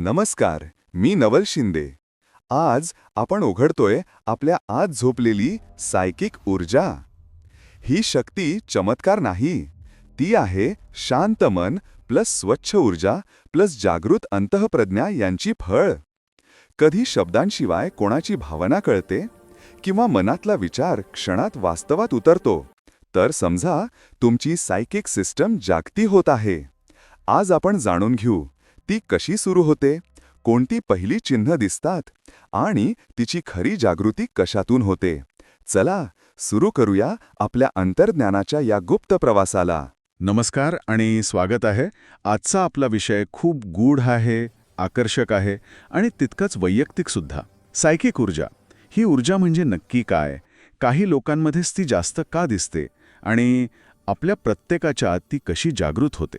नमस्कार मी नवल शिंदे. आज आपण उघडतोय आपल्या आत झोपलेली सायकिक ऊर्जा. ही शक्ती चमत्कार नाही. ती आहे शांत मन प्लस स्वच्छ ऊर्जा प्लस जागृत अंतःप्रज्ञा यांची फळ. कधी शब्दांशिवाय कोणाची भावना कळते किंवा मनातला विचार क्षणात वास्तवात उतरतो तर समजा तुमची सायकिक सिस्टम जागती होत आहे. आज आपण जाणून घेऊ. ती कशी सुरू होते? कोणती पहिली चिन्ह दिसतात? आणि तिची खरी जागृती कशातून होते? चला सुरू करूया आपल्या अंतर्ज्ञानाच्या या गुप्त प्रवासाला. नमस्कार आणि स्वागत आहे. आजचा आपला विषय खूप गूढ आहे आकर्षक आहे आणि तितकंच वैयक्तिकसुद्धा सायकिक ऊर्जा. ही ऊर्जा म्हणजे नक्की काय? काही लोकांमध्येच ती जास्त का दिसते? आणि आपल्या प्रत्येकाच्या आत ती कशी जागृत होते?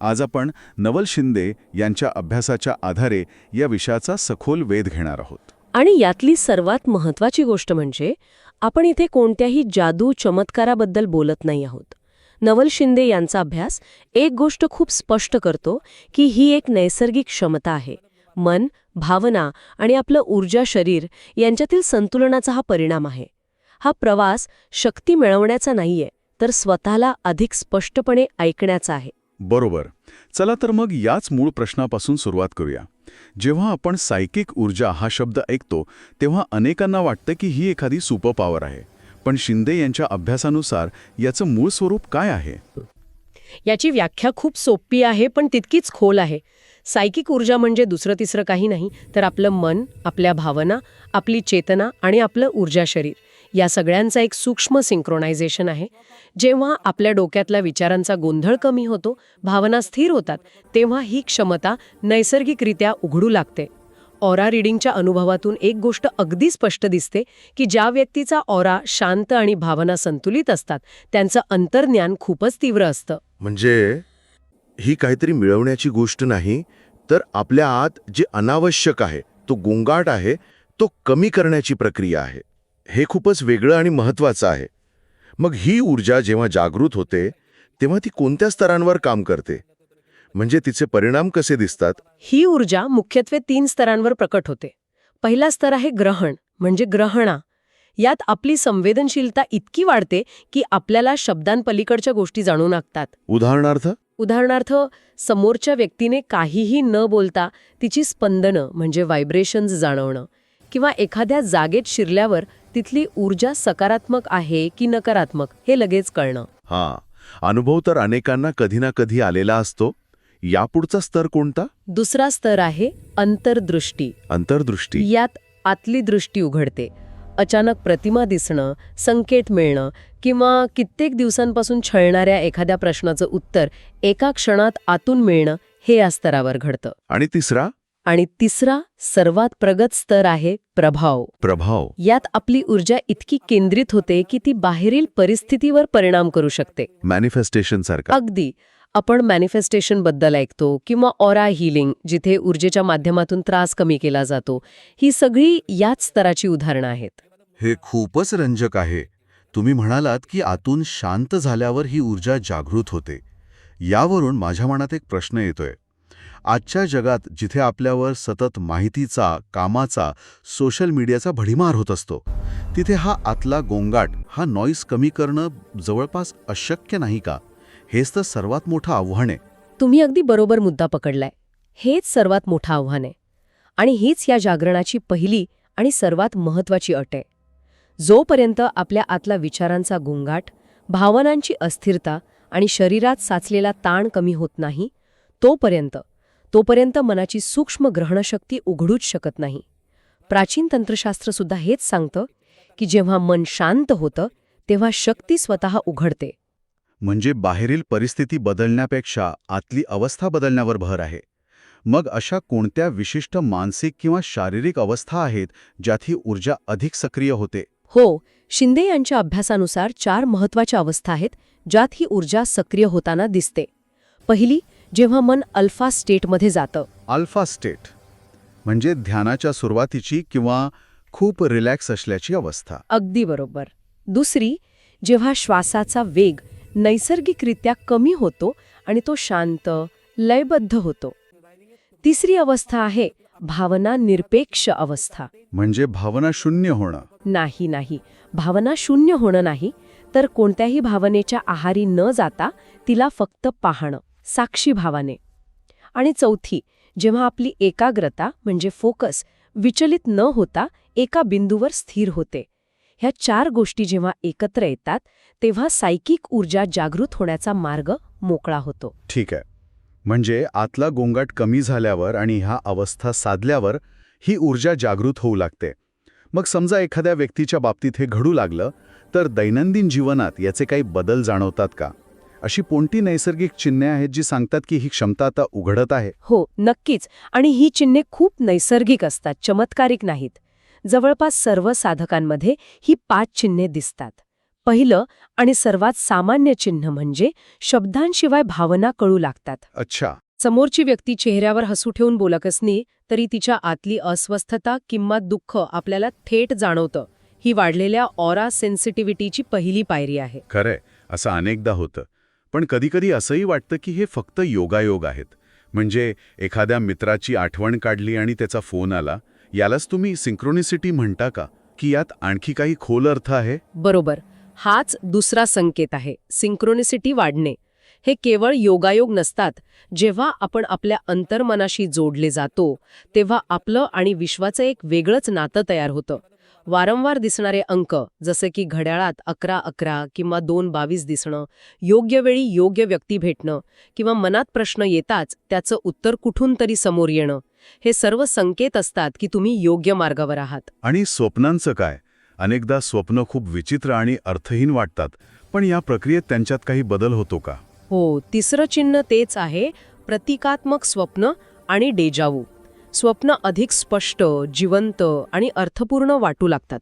आज आपण नवल शिंदे यांच्या अभ्यासाच्या आधारे या विषयाचा सखोल वेध घेणार आहोत. आणि यातली सर्वात महत्वाची गोष्ट म्हणजे आपण इथे कोणत्याही जादू चमत्काराबद्दल बोलत नाही आहोत. नवल शिंदे यांचा अभ्यास एक गोष्ट खूप स्पष्ट करतो की ही एक नैसर्गिक क्षमता आहे. मन भावना आणि आपलं ऊर्जा शरीर यांच्यातील संतुलनाचा हा परिणाम आहे. हा प्रवास शक्ती मिळवण्याचा नाहीये तर स्वतःला अधिक स्पष्टपणे ऐकण्याचा आहे. बरोबर. चला तर मग याच मूळ प्रश्नापासून सुरुवात करूया. जेव्हा आपण सायकिक ऊर्जा हा शब्द ऐकतो तेव्हा अनेकांना वाटतं की ही एखादी सुपर पॉवर आहे. पण शिंदे यांच्या अभ्यासानुसार याचं मूळ स्वरूप काय आहे? याची व्याख्या खूप सोपी आहे पण तितकीच खोल आहे. सायकिक ऊर्जा म्हणजे दुसरं तिसरं काही नाही तर आपलं मन आपल्या भावना आपली चेतना आणि आपलं ऊर्जा शरीर. या सगळ्यांचा एक सूक्ष्म सिंक्रोनायझेशन आहे. जेव्हा आपल्या डोक्यातल्या विचारांचा गोंधळ कमी होतो भावना स्थिर होतात तेव्हा ही क्षमता नैसर्गिकरित्या उघडू लागते. ऑरा रिडिंगच्या अनुभवातून एक गोष्ट अगदी स्पष्ट दिसते की ज्या व्यक्तीचा ऑरा शांत आणि भावना संतुलित असतात त्यांचं अंतर्ज्ञान खूपच तीव्र असतं. म्हणजे ही काहीतरी मिळवण्याची गोष्ट नाही तर आपल्या आत जे अनावश्यक आहे तो गोंगाट आहे तो कमी करण्याची प्रक्रिया आहे. हे खूपच वेगळं आणि महत्वाचं आहे. मग ही ऊर्जा जेव्हा जागृत होते तेव्हा ती कोणत्या स्तरांवर काम करते? म्हणजे तिचे परिणाम कसे दिसतात? ही ऊर्जा मुख्यत्वे तीन स्तरांवर प्रकट होते. पहिला स्तर आहे ग्रहण म्हणजे ग्रहणा. यात आपली संवेदनशीलता इतकी वाढते की आपल्याला शब्दांपलीकडच्या गोष्टी जाणू लागतात. उदाहरणार्थ? उदाहरणार्थ समोरच्या व्यक्तीने काहीही न बोलता तिची स्पंदनं म्हणजे व्हायब्रेशन्स जाणवणं किंवा एखाद्या जागेत शिरल्यावर तिथली ऊर्जा सकारात्मक आहे की नकारात्मक हे लगेच कळणं. हा अनुभव तर अनेकांना कधी ना कधी आलेला असतो. यापुढचा स्तर कोणता? दुसरा स्तर आहे अंतर्दृष्टी. अंतर्दृष्टी. यात आतली दृष्टी उघडते. अचानक प्रतिमा दिसणं संकेत मिळणं किंवा कित्येक दिवसांपासून छळणाऱ्या एखाद्या प्रश्नाचं उत्तर एका क्षणात आतून मिळणं हे या स्तरावर घडतं. आणि तिसरा? आणि तिसरा सर्वात प्रगत स्तर आहे प्रभाव. प्रभाव. यात आपली ऊर्जा इतकी केंद्रित होते की ती बाहेरील परिस्थितीवर परिणाम करू शकते. मॅनिफेस्टेशन सारखा. अगदी. आपण मॅनिफेस्टेशनबद्दल ऐकतो किंवा ऑरा हिलिंग जिथे ऊर्जेच्या माध्यमातून त्रास कमी केला जातो ही सगळी याच स्तराची उदाहरणं आहेत. हे खूपच रंजक आहे. तुम्ही म्हणालात की आतून शांत झाल्यावर ही ऊर्जा जागृत होते. यावरून माझ्या मनात एक प्रश्न येतोय. आजच्या जगात जिथे आपल्यावर सतत माहितीचा कामाचा सोशल मीडियाचा भडीमार होत असतो तिथे हा आतला गोंगाट हा नॉईस कमी करणं जवळपास अशक्य नाही का? हेच तर सर्वात मोठं आव्हान आहे. तुम्ही अगदी बरोबर मुद्दा पकडलाय. हेच सर्वात मोठं आव्हान आहे. आणि हीच या जागरणाची पहिली आणि सर्वात महत्वाची अट आहे. जोपर्यंत आपल्या आतला विचारांचा गोंगाट भावनांची अस्थिरता आणि शरीरात साचलेला ताण कमी होत नाही तोपर्यंत तोपर्यंत मनाची सूक्ष्म ग्रहणशक्ती उघडूच शकत नाही. प्राचीन तंत्रशास्त्र सुद्धा हेच सांगतं की जेव्हा मन शांत होतं तेव्हा शक्ती स्वतः उघडते. म्हणजे बाहेरील परिस्थिती बदलण्यापेक्षा आतली अवस्था बदलण्यावर भर आहे. मग अशा कोणत्या विशिष्ट मानसिक किंवा शारीरिक अवस्था आहेत ज्यात ही ऊर्जा अधिक सक्रिय होते? हो शिंदे यांच्या अभ्यासानुसार चार महत्त्वाच्या अवस्था आहेत ज्यात ही ऊर्जा सक्रिय होताना दिसते. पहिली जेव्हा मन अल्फा स्टेटमध्ये जातं. अल्फा स्टेट म्हणजे ध्यानाच्या सुरुवातीची किंवा खूप रिलॅक्स असल्याची अवस्था. अगदी बरोबर. दुसरी जेव्हा श्वासाचा वेग नैसर्गिकरित्या कमी होतो आणि तो शांत लयबद्ध होतो. तिसरी अवस्था आहे भावना निरपेक्ष अवस्था. म्हणजे भावना शून्य होणं. नाही नाही. भावना शून्य होणं नाही तर कोणत्याही भावनेच्या आहारी न जाता तिला फक्त पाहणं. साक्षीभावाने. आणि चौथी जेव्हा आपली एकाग्रता म्हणजे फोकस विचलित न होता एका बिंदूवर स्थिर होते. ह्या चार गोष्टी जेव्हा एकत्र येतात तेव्हा सायकिक ऊर्जा जागृत होण्याचा मार्ग मोकळा होतो. ठीक आहे. म्हणजे आतला गोंगाट कमी झाल्यावर आणि ह्या अवस्था साधल्यावर ही ऊर्जा जागृत होऊ लागते. मग समजा एखाद्या व्यक्तीच्या बाबतीत हे घडू लागलं तर दैनंदिन जीवनात याचे काही बदल जाणवतात का? अशी कोणती नैसर्गिक चिन्हे आहेत जी सांगतात की ही क्षमता आता उघडत आहे? हो नक्कीच. आणि ही चिन्हे खूप नैसर्गिक असतात चमत्कारिक नाहीत. जवळपास सर्व साधकांमध्ये ही पाच चिन्हे दिसतात. पहिलं आणि सर्वात सामान्य चिन्ह म्हणजे शब्दांशिवाय भावना कळू लागतात. अच्छा. समोरची व्यक्ती चेहऱ्यावर हसू ठेवून बोलत असली तरी तिच्या आतली अस्वस्थता किंवा दुःख आपल्याला थेट जाणवतं. ही वाढलेल्या ऑरा सेन्सिटिव्हिटीची पहिली पायरी आहे. खरंय. असं अनेकदा होतं. पण कधीकधी असंही वाटतं की हे फक्त योगायोग आहेत. म्हणजे एखाद्या मित्राची आठवण काढली आणि त्याचा फोन आला यालाच तुम्ही सिंक्रोनिसिटी म्हणता का? की यात आणखी काही खोल अर्थ आहे? बरोबर. हाच दुसरा संकेत आहे सिंक्रोनिसिटी वाढणे. हे केवळ योगायोग नसतात. जेव्हा आपण आपल्या अंतर्मनाशी जोडले जातो तेव्हा आपलं आणि विश्वाचं एक वेगळंच नातं तयार होतं. वारंवार दिसणारे अंक जसे की घड्याळात अकरा अकरा किंवा दोन बावीस दिसणं योग्य वेळी योग्य व्यक्ती भेटणं किंवा मनात प्रश्न येताच त्याचं उत्तर कुठून तरी समोर येणं हे सर्व संकेत असतात की तुम्ही योग्य मार्गावर आहात. आणि स्वप्नांचं काय? अनेकदा स्वप्न खूप विचित्र आणि अर्थहीन वाटतात पण या प्रक्रियेत त्यांच्यात काही बदल होतो का? हो तिसरं चिन्ह तेच आहे प्रतिकात्मक स्वप्न आणि डेजावू. स्वप्न अधिक स्पष्ट जिवंत आणि अर्थपूर्ण वाटू लागतात.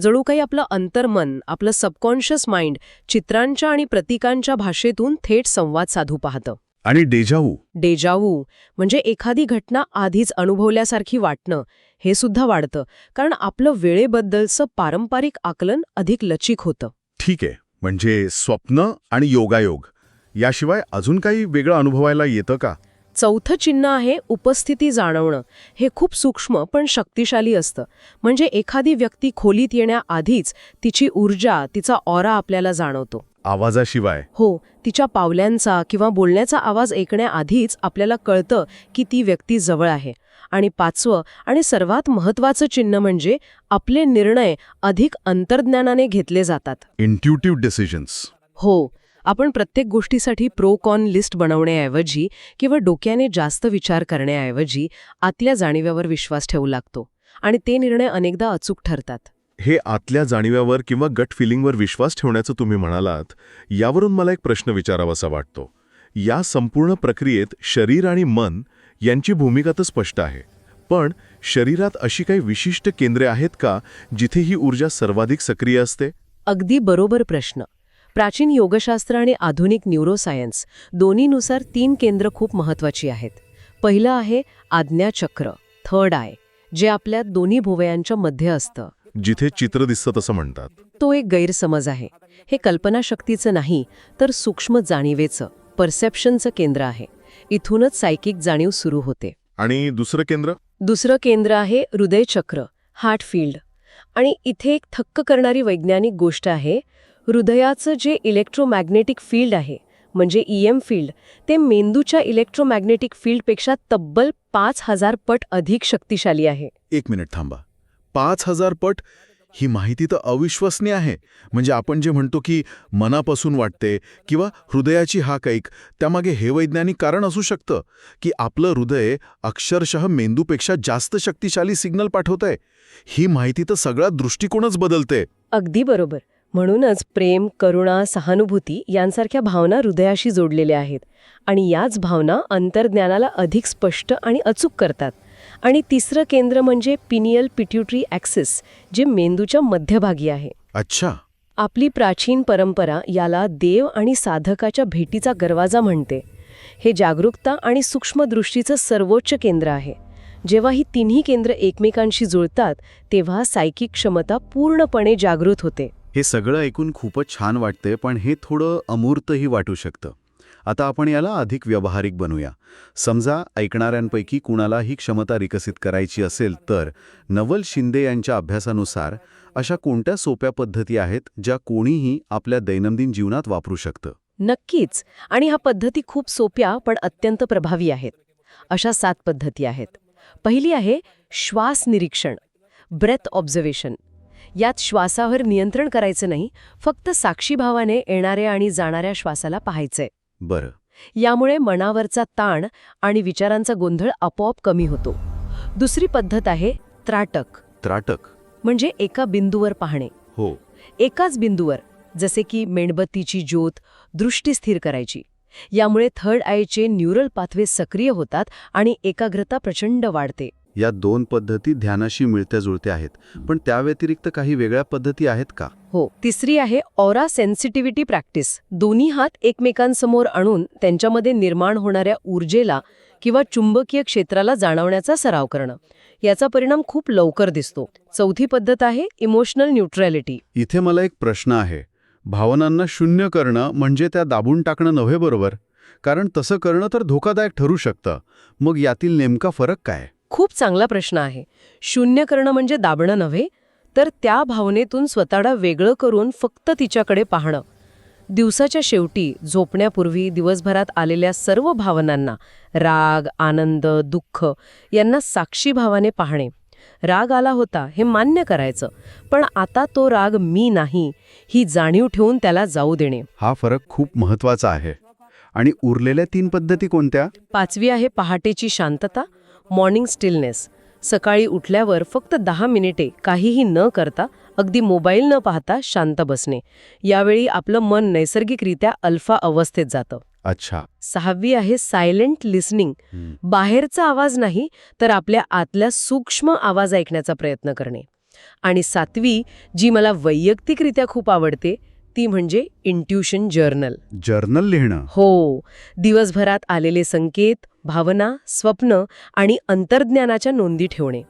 जणू काही आपलं अंतर्मन आपलं सबकॉन्शियस माइंड चित्रांच्या आणि प्रतीकांच्या भाषेतून थेट संवाद साधू पाहतं. आणि डेजावू डेजावू म्हणजे एखादी घटना आधीच अनुभवल्यासारखी वाटणं हे सुद्धा वाढतं. कारण आपलं वेळेबद्दलचं पारंपरिक आकलन अधिक लचिक होतं. ठीक आहे. म्हणजे स्वप्न आणि योगायोग याशिवाय अजून काही वेगळं अनुभवायला येतं का? चौथं चिन्ह आहे उपस्थिती जाणवणं. हे खूप सूक्ष्म पण शक्तिशाली असतं. म्हणजे एखादी व्यक्ती खोलीत येण्याआधीच तिची ऊर्जा तिचा ऑरा आपल्याला जाणवतो. आवाजाशिवाय. हो तिच्या पावल्यांचा किंवा बोलण्याचा आवाज ऐकण्याआधीच आपल्याला कळतं की ती व्यक्ती जवळ आहे. आणि पाचवं आणि सर्वात महत्त्वाचं चिन्ह म्हणजे आपले निर्णय अधिक अंतर्ज्ञानाने घेतले जातात. इंट्युटिव्ह डिसिजन्स हो आपण प्रत्येक गोष्टीसाठी प्रो कॉन लिस्ट बनवण्याऐवजी किंवा डोक्याने जास्त विचार करण्याऐवजी आतल्या जाणीव्यावर विश्वास ठेवू लागतो. आणि ते निर्णय अनेकदा अचूक ठरतात. हे आतल्या जाणीव्यावर किंवा गट फिलिंगवर विश्वास ठेवण्याचं तुम्ही म्हणालात यावरून मला एक प्रश्न विचारावासा वाटतो. या संपूर्ण प्रक्रियेत शरीर आणि मन यांची भूमिका तर स्पष्ट आहे पण शरीरात अशी काही विशिष्ट केंद्रे आहेत का जिथे ही ऊर्जा सर्वाधिक सक्रिय असते? अगदी बरोबर प्रश्न. प्राचीन योगशास्त्र आणि आधुनिक न्यूरोसायन्स दोन्हीनुसार तीन केंद्र खूप महत्वाची आहेत. पहिलं आहे आज्ञाचक्र थर्ड आय जे आपल्या दोन्ही भुवयांच्या मध्ये असतं. जिथे चित्र दिसतं तसं म्हणतात. तो एक गैरसमज आहे. हे कल्पनाशक्तीचं नाही तर सूक्ष्म जाणीवेचं परसेप्शनचं केंद्र आहे. इथूनच सायकिक जाणीव सुरू होते. आणि दुसरं केंद्र? दुसरं केंद्र आहे हृदयचक्र हार्ट फील्ड. आणि इथे एक थक्क करणारी वैज्ञानिक गोष्ट आहे हृदयाचं जे इलेक्ट्रोमॅग्नेटिक फील्ड आहे म्हणजे ईएम फील्ड ते मेंदूच्या इलेक्ट्रोमॅग्नेटिक फील्डपेक्षा तब्बल पाच हजार पट अधिक शक्तिशाली आहे. एक मिनिट थांबा. पाच हजार पट? ही माहिती तर अविश्वसनीय आहे. म्हणजे आपण जे म्हणतो की मनापासून वाटते किंवा हृदयाची हाक ऐक त्यामागे हे वैज्ञानिक कारण असू शकतं की आपलं हृदय अक्षरशः मेंदूपेक्षा जास्त शक्तिशाली सिग्नल पाठवतंय. ही माहिती तर सगळा दृष्टिकोनच बदलते. अगदी बरोबर. म्हणूनच प्रेम करुणा सहानुभूती यांसारख्या भावना हृदयाशी जोडलेल्या आहेत आणि याच भावना अंतर्ज्ञानाला अधिक स्पष्ट आणि अचूक करतात. आणि तिसरं केंद्र म्हणजे पिनियल पिट्युटरी ॲक्सिस जे मेंदूच्या मध्यभागी आहे. अच्छा. आपली प्राचीन परंपरा याला देव आणि साधकाच्या भेटीचा दरवाजा म्हणते. हे जागरूकता आणि सूक्ष्मदृष्टीचं सर्वोच्च केंद्र आहे. जेव्हा ही तिन्ही केंद्र एकमेकांशी जुळतात तेव्हा सायकिक क्षमता पूर्णपणे जागृत होते. हे सगळं ऐकून खूपच छान वाटतंय पण हे थोडं अमूर्तही वाटू शकतं. आता आपण याला अधिक व्यावहारिक बनूया. समजा ऐकणाऱ्यांपैकी कुणाला ही क्षमता विकसित करायची असेल तर नवल शिंदे यांच्या अभ्यासानुसार अशा कोणत्या सोप्या पद्धती आहेत ज्या कोणीही आपल्या दैनंदिन जीवनात वापरू शकतं? नक्कीच. आणि ह्या पद्धती खूप सोप्या पण अत्यंत प्रभावी आहेत. अशा सात पद्धती आहेत. पहिली आहे श्वास निरीक्षण ब्रेथ ऑब्झर्वेशन यात श्वासावर नियंत्रण करायचं नाही फक्त साक्षीभावाने येणाऱ्या आणि जाणाऱ्या श्वासाला पाहायचंय. बरं. यामुळे मनावरचा ताण आणि विचारांचा गोंधळ आपोआप कमी होतो. दुसरी पद्धत आहे त्राटक. त्राटक. म्हणजे एका बिंदूवर पाहणे. हो. एकाच बिंदूवर जसे की मेणबत्तीची ज्योत दृष्टी स्थिर करायची. यामुळे थर्ड आयचे न्यूरल पाथवे सक्रिय होतात आणि एकाग्रता प्रचंड वाढते. या दोन पद्धती ध्यानाशी मिळत्या जुळत्या आहेत. पण त्या व्यतिरिक्त काही वेगळ्या पद्धती आहेत का? हो. तिसरी आहे ऑरा सेन्सिटिव्हिटी प्रॅक्टिस दोन्ही हात एकमेकांसमोर आणून त्यांच्यामध्ये निर्माण होणाऱ्या ऊर्जेला किंवा चुंबकीय क्षेत्राला जाणवण्याचा सराव करणं. याचा परिणाम खूप लवकर दिसतो. चौथी पद्धत आहे इमोशनल न्यूट्रॅलिटी इथे मला एक प्रश्न आहे. भावनांना शून्य करणं म्हणजे त्या दाबून टाकणं नव्हे बरोबर? कारण तसं करणं तर धोकादायक ठरू शकतं. मग यातील नेमका फरक काय? खूप चांगला प्रश्न आहे. शून्य करणं म्हणजे दाबणं नव्हे तर त्या भावनेतून स्वतःला वेगळं करून फक्त तिच्याकडे पाहणं. दिवसाच्या शेवटी झोपण्यापूर्वी दिवसभरात आलेल्या सर्व भावनांना राग आनंद दुःख यांना साक्षी भावाने पाहणे. राग आला होता हे मान्य करायचं पण आता तो राग मी नाही ही जाणीव ठेवून त्याला जाऊ देणे. हा फरक खूप महत्त्वाचा आहे. आणि उरलेल्या तीन पद्धती कोणत्या? पाचवी आहे पहाटेची शांतता मॉर्निंग स्टिलनेस. सकाळी उठल्यावर फक्त दहा मिनिटे काहीही न करता अगदी मोबाईल न पाहता शांत बसणे. यावेळी आपलं मन नैसर्गिकरित्या अल्फा अवस्थेत जातं. अच्छा. सहावी आहे सायलेंट लिसनिंग. बाहेरचा आवाज नाही तर आपल्या आतल्या सूक्ष्म आवाज ऐकण्याचा प्रयत्न करणे. आणि सातवी जी मला वैयक्तिकरित्या खूप आवडते ती म्हणजे इंट्युशन जर्नल जर्नल लिहिणं. हो. दिवसभरात आलेले संकेत भावना स्वप्न आणि अंतर्ज्ञानाच्या नोंदी ठेवणे.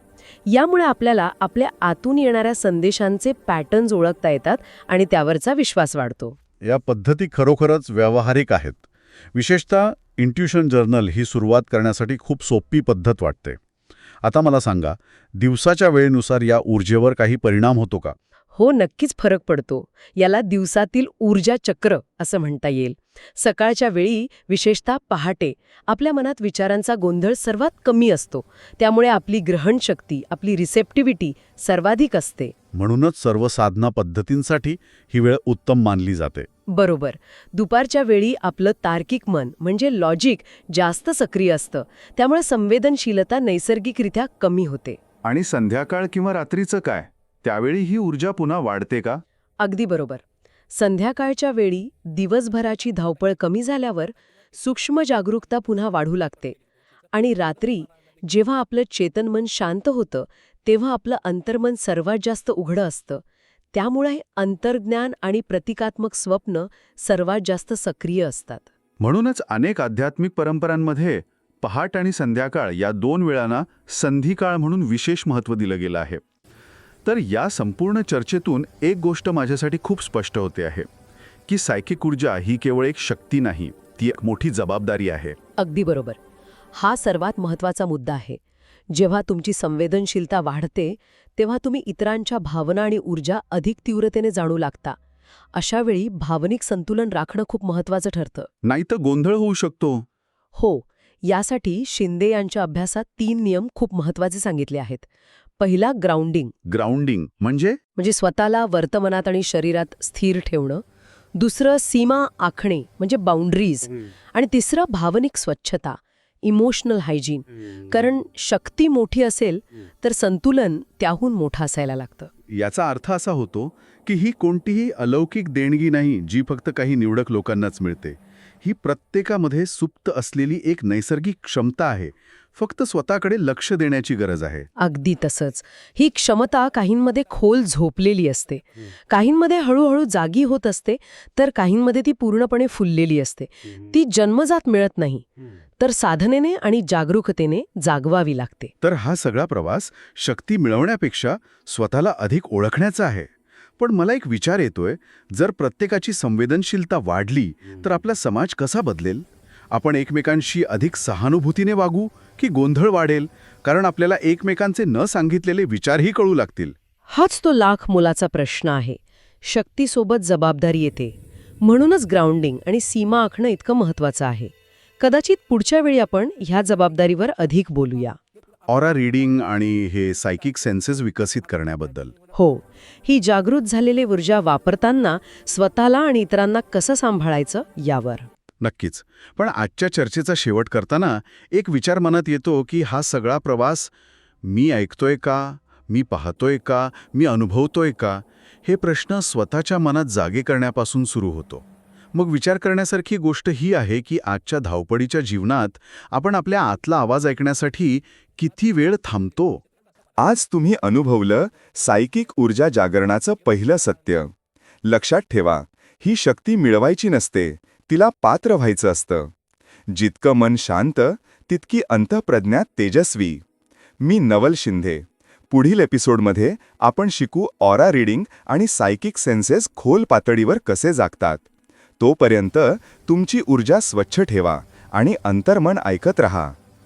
यामुळे आपल्याला आपल्या आतून येणाऱ्या संदेशांचे पॅटर्न्स ओळखता येतात आणि त्यावरचा विश्वास वाढतो. या पद्धती खरोखरच व्यावहारिक आहेत. विशेषतः इंट्युशन जर्नल ही सुरुवात करण्यासाठी खूप सोपी पद्धत वाटते. आता मला सांगा दिवसाच्या वेळेनुसार या ऊर्जेवर काही परिणाम होतो का? हो नक्कीच फरक पडतो. याला दिवसातील ऊर्जा चक्र असं म्हणता येईल. सकाळच्या वेळी विशेषतः पहाटे आपल्या मनात विचारांचा गोंधळ सर्वात कमी असतो. त्यामुळे आपली ग्रहणशक्ती आपली रिसेप्टिव्हिटी सर्वाधिक असते. म्हणूनच सर्व साधना पद्धतींसाठी ही वेळ उत्तम मानली जाते. बरोबर. दुपारच्या वेळी आपलं तार्किक मन म्हणजे लॉजिक जास्त सक्रिय असतं. त्यामुळे संवेदनशीलता नैसर्गिकरित्या कमी होते. आणि संध्याकाळ किंवा रात्रीचं काय? त्यावेळी ही ऊर्जा पुन्हा वाढते का? अगदी बरोबर. संध्याकाळच्या वेळी दिवसभराची धावपळ कमी झाल्यावर सूक्ष्म जागरूकता पुन्हा वाढू लागते आणि रात्री जेव्हा आपलं चेतनमन शांत होतं तेव्हा आपलं अंतर्मन सर्वात जास्त उघडं असतं. त्यामुळे अंतर्ज्ञान आणि प्रतिकात्मक स्वप्न सर्वात जास्त सक्रिय असतात. म्हणूनच अनेक आध्यात्मिक परंपरांमध्ये पहाट आणि संध्याकाळ या दोन वेळांना संधिकाळ म्हणून विशेष महत्त्व दिलं गेलं आहे. तर या संपूर्ण चर्चेतून एक गोष्ट माझ्यासाठी खूप स्पष्ट होते आहे की सायकिक ऊर्जा ही केवळ एक शक्ती नाही ती एक मोठी जबाबदारी आहे. अगदी बरोबर. हा सर्वात महत्त्वाचा मुद्दा आहे. जेव्हा तुमची संवेदनशीलता वाढते तेव्हा तुम्ही इतरांच्या भावना आणि ऊर्जा अधिक तीव्रतेने जाणू लागता. अशा वेळी भावनिक संतुलन राखणं खूप महत्वाचं ठरतं. नाही तर गोंधळ होऊ शकतो. हो यासाठी शिंदे यांच्या अभ्यासात तीन नियम खूप महत्त्वाचे सांगितले आहेत. पहिला ग्राउंडिंग. ग्राउंडिंग. म्हणजे? म्हणजे स्वतःला वर्तमानात आणि शरीरात स्थिर ठेवणं. दुसरं सीमा आखणे म्हणजे बाउंड्रीज आणि तिसरं भावनिक स्वच्छता इमोशनल हायजीन कारण शक्ती मोठी असेल तर संतुलन त्याहून मोठं असायला लागतं. याचा अर्थ असा होतो की ही कोणतीही अलौकिक देणगी नाही जी फक्त काही निवडक लोकांनाच मिळते. ही प्रत्येकामध्ये सुप्त असलेली एक नैसर्गिक क्षमता आहे. फक्त स्वतःकडे लक्ष देण्याची गरज आहे. अगदी तसंच. ही क्षमता काहींमध्ये खोल झोपलेली असते. काहींमध्ये हळूहळू जागी होत असते तर काहींमध्ये ती पूर्णपणे फुललेली असते. ती जन्मजात मिळत नाही तर साधनेने आणि जागरूकतेने जागवावी लागते. तर हा सगळा प्रवास शक्ती मिळवण्यापेक्षा स्वतःला अधिक ओळखण्याचा आहे. पण मला एक विचार येतोय जर प्रत्येकाची संवेदनशीलता वाढली तर आपला समाज कसा बदलेल? आपण एकमेकांशी अधिक सहानुभूतीने वागू की गोंधळ वाढेल? कारण आपल्याला एकमेकांचे न सांगितलेले विचारही कळू लागतील. हाच तो लाख मोलाचा प्रश्न आहे. शक्तीसोबत जबाबदारी येते. म्हणूनच ग्राउंडिंग आणि सीमा आखणं इतकं महत्वाचं आहे. कदाचित पुढच्या वेळी आपण ह्या जबाबदारीवर अधिक बोलूया. ऑरा रीडिंग आणि हे सायकिक सेन्सेस विकसित करण्याबद्दल. हो. ही जागृत झालेली ऊर्जा वापरताना स्वतःला आणि इतरांना कसं सांभाळायचं यावर. नक्कीच. पण आजच्या चर्चेचा शेवट करताना एक विचार मनात येतो की हा सगळा प्रवास मी ऐकतोय का? मी पाहतोय का? मी अनुभवतोय का? हे प्रश्न स्वतःच्या मनात जागे करण्यापासून सुरू होतो. मग विचार करण्यासारखी गोष्ट ही आहे की आजच्या धावपळीच्या जीवनात आपण आपल्या आतला आवाज ऐकण्यासाठी किती वेळ थांबतो? आज तुम्ही अनुभवलं सायकिक ऊर्जा जागरणाचं पहिलं सत्य. लक्षात ठेवा ही शक्ती मिळवायची नसते. तिला पात्र व्हायचं असतं. जितकं मन शांत तितकी अंतःप्रज्ञा तेजस्वी. मी नवल शिंदे. पुढील एपिसोडमध्ये आपण शिकू ऑरा रीडिंग आणि सायकिक सेन्सेस खोल पातळीवर कसे जागतात. तोपर्यंत तुमची ऊर्जा स्वच्छ ठेवा आणि अंतर्मन ऐकत रहा.